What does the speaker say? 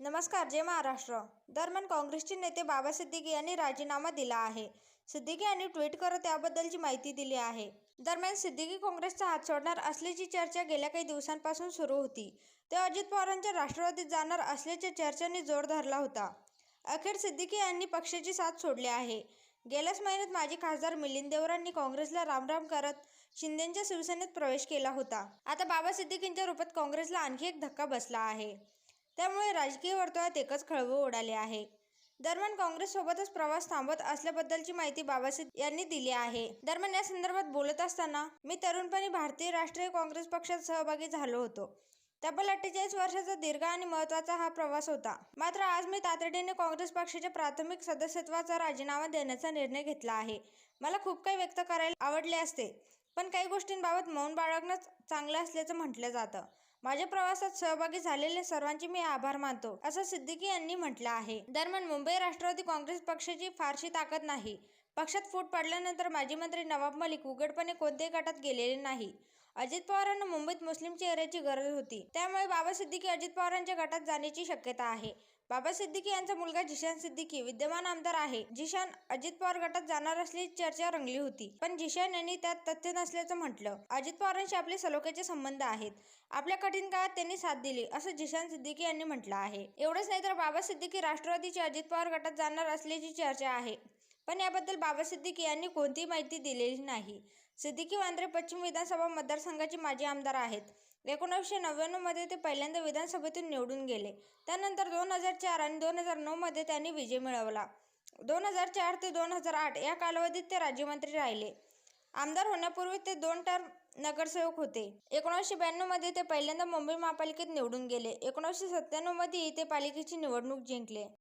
नमस्कार जय महाराष्ट्र. दरम्यान काँग्रेसचे नेते बाबा सिद्दीकी यांनी राजीनामा दिला आहे. सिद्दीकी यांनी ट्विट करत त्याबद्दलची माहिती दिली आहे. दरम्यान सिद्दीकी काँग्रेसचा हात सोडणार असल्याची चर्चा गेल्या काही दिवसांपासून सुरू होती. ते अजित पवारांच्या राष्ट्रवादीत जाणार असल्याच्या चर्चांनी जोर धरला होता. अखेर सिद्दीकी यांनी पक्षाची साथ सोडली आहे. गेल्याच महिन्यात माजी खासदार मिलिंद देवरांनी काँग्रेसला रामराम करत शिंदेच्या शिवसेनेत प्रवेश केला होता. आता बाबा सिद्दीकींच्या रूपात काँग्रेसला आणखी एक धक्का बसला आहे. त्यामुळे राजकीय वर्तुळात एकच खळबळ उडाली आहे. दरम्यान काँग्रेससोबतच प्रवास थांबत असल्याबद्दलची माहिती बाबासाहेब यांनी दिली आहे. दरम्यान या संदर्भात बोलत असताना मी तरुणपणी भारतीय राष्ट्रीय काँग्रेस पक्षात सहभागी झालो होतो. तब्बल अठ्ठेचाळीस वर्षाचा दीर्घ आणि महत्त्वाचा हा प्रवास होता. मात्र आज मी तातडीने काँग्रेस पक्षाच्या प्राथमिक सदस्यत्वाचा राजीनामा देण्याचा निर्णय घेतला आहे. मला खूप काही व्यक्त करायला आवडले असते. पण काही गोष्टींबाबत मौन बाळगणं चांगलं असल्याचं म्हटलं जातं. माझ्या प्रवासात सहभागी झालेले सर्वांचे मी आभार मानतो असं सिद्दीकी यांनी म्हटलं आहे. दरम्यान मुंबई राष्ट्रवादी काँग्रेस पक्षाची फारशी ताकद नाही. पक्षात फूट पडल्यानंतर माजी मंत्री नवाब मलिक उघडपणे कोणत्याही गटात गेलेले नाही. अजित पवारांना मुंबईत मुस्लिम चेहऱ्याची गरज होती. त्यामुळे बाबा सिद्दीकी अजित पवारांच्या गटात जाण्याची शक्यता आहे. बाबा सिद्दीकी यांचा मुलगा जिशान सिद्दीकी विद्यमान आमदार आहे. जिशान अजित पवार गटात जाणार असल्याची चर्चा रंगली होती. पण जिशान यांनी त्यात तथ्य नसल्याचं म्हटलं. अजित पवारांशी आपले सलोख्याचे संबंध आहेत. आपल्या कठीण काळात त्यांनी साथ दिली असं जिशान सिद्दीकी यांनी म्हटलं आहे. एवढंच नाही तर बाबा सिद्दीकी राष्ट्रवादीचे अजित पवार गटात जाणार असल्याची चर्चा आहे. पण याबद्दल बाबा सिद्दीकी यांनी कोणतीही माहिती दिलेली नाही. सिद्दीकी वांद्रे पश्चिम विधानसभा मतदारसंघाचे माजी आमदार आहेत. एकोणीसशे नव्याण्णवमध्ये ते पहिल्यांदा विधानसभेतून निवडून गेले. त्यानंतर दोन हजार चार आणि दोन हजार नऊमध्ये त्यांनी विजय मिळवला. दोन हजार चार ते दोन हजार आठ या कालावधीत ते राज्यमंत्री राहिले. आमदार होण्यापूर्वी ते दोन टर्म नगरसेवक होते. एकोणीसशे ब्याण्णवमध्ये ते पहिल्यांदा मुंबई महापालिकेत निवडून गेले. एकोणीसशे सत्त्याण्णवमध्ये ते पालिकेची निवडणूक जिंकले.